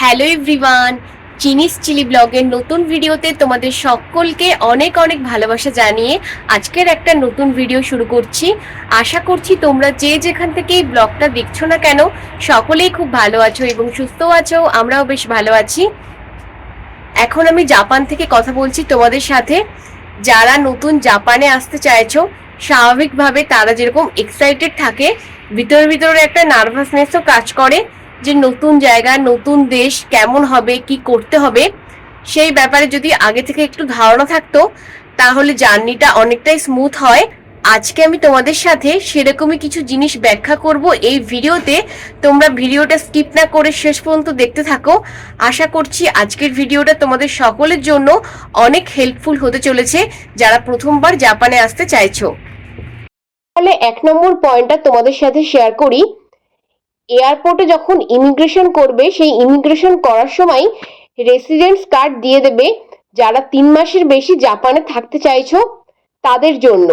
Hello everyone চিনিস chilli ব্লগের নতুন ভিডিওতে তোমাদের সকলকে অনেক অনেক ভালোবাসা জানিয়ে আজকের একটা নতুন ভিডিও শুরু করছি। আশা করছি তোমরা যে যেখান থেকে এই ব্লগটা দেখছ না কেন, সকলেই খুব ভালো আছো এবং সুস্থ আছো, আমরাও বেশ ভালো আছি। এখন আমি জাপান থেকে কথা বলছি তোমাদের সাথে। যারা নতুন জাপানে আসতে চাইছো, স্বাভাবিকভাবে তারা যেরকম এক্সাইটেড থাকে, ভিতরে ভিতরে একটা নার্ভাসনেসও কাজ করে। যে নতুন জায়গা, নতুন দেশ কেমন হবে, কি করতে হবে, সেই ব্যাপারে যদি আগে থেকে একটু ধারণা থাকতো, তাহলে জার্নিটা অনেকটাই স্মুথ হয়। আজকে আমি তোমাদের সাথে সেরকমই কিছু জিনিস ব্যাখ্যা করব এই ভিডিওতে। তোমরা ভিডিওটা স্কিপ না করে শেষ পর্যন্ত দেখতে থাকো। আশা করছি আজকের ভিডিওটা তোমাদের সকলের জন্য অনেক হেল্পফুল হতে চলেছে, যারা প্রথমবার জাপানে আসতে চাইছো। তাহলে এক নম্বর পয়েন্টটা তোমাদের সাথে শেয়ার করি। এয়ারপোর্টে যখন ইমিগ্রেশন করবে, সেই ইমিগ্রেশন করার সময় রেসিডেন্স কার্ড দিয়ে দেবে। যারা তিন মাসের বেশি জাপানে থাকতে চাইছো, তাদের জন্য।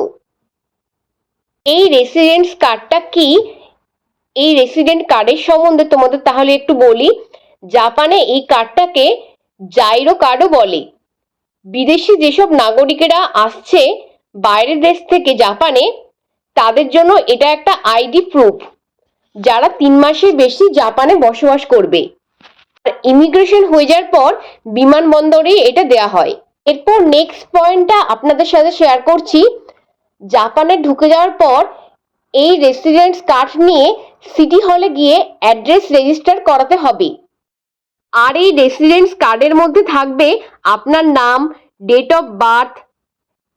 এই রেসিডেন্স কার্ডটা কি? এই রেসিডেন্ট কার্ডের সম্বন্ধে তোমাদের তাহলে একটু বলি। জাপানে এই কার্ডটাকে জাইরো কার্ডও বলে। বিদেশি যেসব নাগরিকেরা আসছে বাইরের দেশ থেকে জাপানে, তাদের জন্য এটা একটা আইডি প্রুফ যারা তিন মাসের বেশি জাপানে বসবাস করবে। ইমিগ্রেশন হয়ে যাওয়ার পর বিমানবন্দরে এটা দেয়া হয়। এরপর নেক্সট পয়েন্টটা আপনাদের সাথে শেয়ার করছি। জাপানে ঢুকে যাওয়ার পর এই রেসিডেন্স কার্ড নিয়ে সিটি হলে গিয়ে অ্যাড্রেস রেজিস্টার করাতে হবে। আর এই রেসিডেন্স কার্ডের মধ্যে থাকবে আপনার নাম date of birth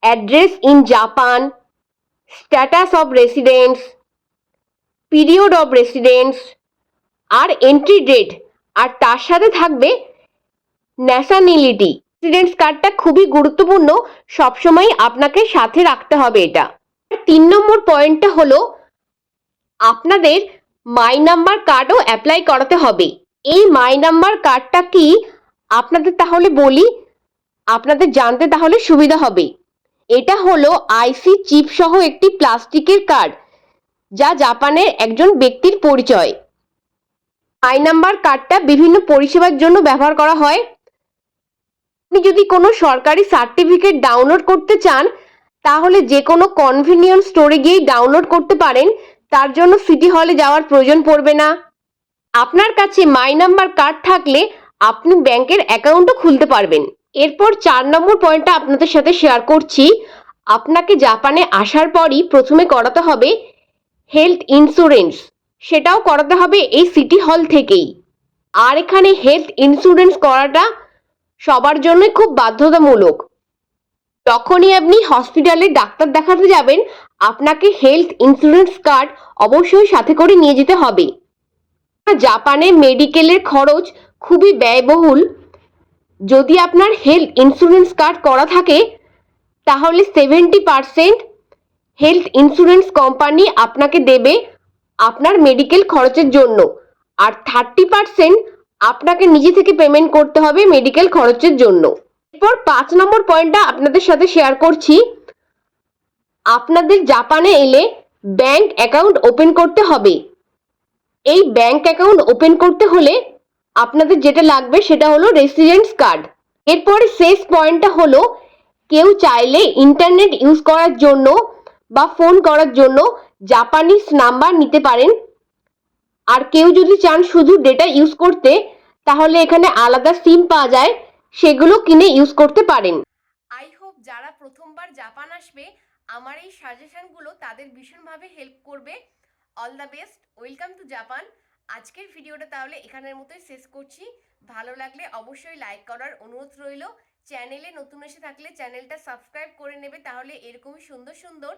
address in Japan status of residence period of residence R entry date আর তার সাথে থাকবে ন্যাশনালিটি রেসিডেন্স কার্ডটা খুবই গুরুত্বপূর্ণ সবসময় আপনাকে সাথে রাখতে হবে এটা। তিন নম্বর পয়েন্টটা হলো আপনাদের মাই নাম্বার কার্ডও অ্যাপ্লাই করাতে হবে। এই মাই নাম্বার কার্ডটা কি? আপনাদের তাহলে বলি, আপনাদের জানতে তাহলে সুবিধা হবে। এটা হলো আইসি চিপ সহ একটি প্লাস্টিকের কার্ড যা জাপানের একজন ব্যক্তির পরিচয়। আই নাম্বার কার্ডটা বিভিন্ন পরিষেবার জন্য ব্যবহার করা হয়। আপনি যদি কোনো সরকারি সার্টিফিকেট ডাউনলোড করতে চান, তাহলে যে কোনো কনভিনিয়েন্স স্টোরে গিয়েই ডাউনলোড করতে পারেন। তার জন্য সিটি হলে যাওয়ার প্রয়োজন পড়বে না। আপনার কাছে মাই নাম্বার কার্ড থাকলে আপনি ব্যাংকের অ্যাকাউন্টও খুলতে পারবেন। এরপর চার নম্বর পয়েন্টটা আপনাদের সাথে শেয়ার করছি। আপনাকে জাপানে আসার পরই প্রথমে করাতে হবে হেলথ ইন্স্যুরেন্স, সেটাও করাতে হবে এই সিটি হল থেকেই। আর এখানে হেলথ ইন্স্যুরেন্স করাটা সবার জন্যই খুব বাধ্যতামূলক। যখনই আপনি হসপিটালে ডাক্তার দেখাতে যাবেন, আপনাকে হেলথ ইন্স্যুরেন্স কার্ড অবশ্যই সাথে করে নিয়ে যেতে হবে। জাপানে মেডিকেলের খরচ খুবই ব্যয়বহুল। যদি আপনার হেলথ ইন্স্যুরেন্স কার্ড করা থাকে, তাহলে seventy percent health insurance company আপনাকে দেবে আপনার মেডিকেল খরচের জন্য। আর থার্টি পারসেন্ট আপনাকে নিজে থেকে পেমেন্ট করতে হবে মেডিকেল খরচের জন্য। এরপর পাঁচ নম্বর পয়েন্টটা আপনাদের সাথে শেয়ার করছি। আপনাদের জাপানে এলে ব্যাংক অ্যাকাউন্ট ওপেন করতে হবে। এই ব্যাংক অ্যাকাউন্ট ওপেন করতে হলে আপনাদের যেটা লাগবে সেটা হলো রেসিডেন্স কার্ড এরপর শেষ পয়েন্টটা হলো কেউ চাইলে ইন্টারনেট ইউজ করার জন্য বা ফোন করার জন্য জাপানিজ নাম্বার নিতে পারেন। আর কেউ যদি চান শুধু ডেটা ইউজ করতে, তাহলে এখানে আলাদা সিম পাওয়া যায়, সেগুলো কিনে ইউজ করতে পারেন। আই হোপ যারা প্রথমবার জাপান আসবে, আমার এই সাজেশনগুলো তাদের ভীষণভাবে হেল্প করবে। All the best welcome to Japan আজকের ভিডিওটা তাহলে এখানের মতোই শেষ করছি। ভালো লাগলে অবশ্যই লাইক করার অনুরোধ রইল। চ্যানেলে নতুন এসে থাকলে চ্যানেলটা সাবস্ক্রাইব করে নেবে, তাহলে এরকমই সুন্দর সুন্দর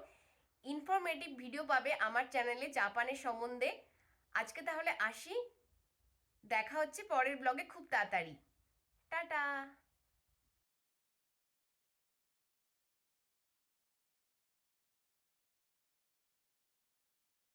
ইনফরমেটিভ ভিডিও পাবে আমার চ্যানেলে জাপানের সম্বন্ধে। আজকে তাহলে আসি। দেখা হচ্ছে পরের ব্লগে খুব তাড়াতাড়ি।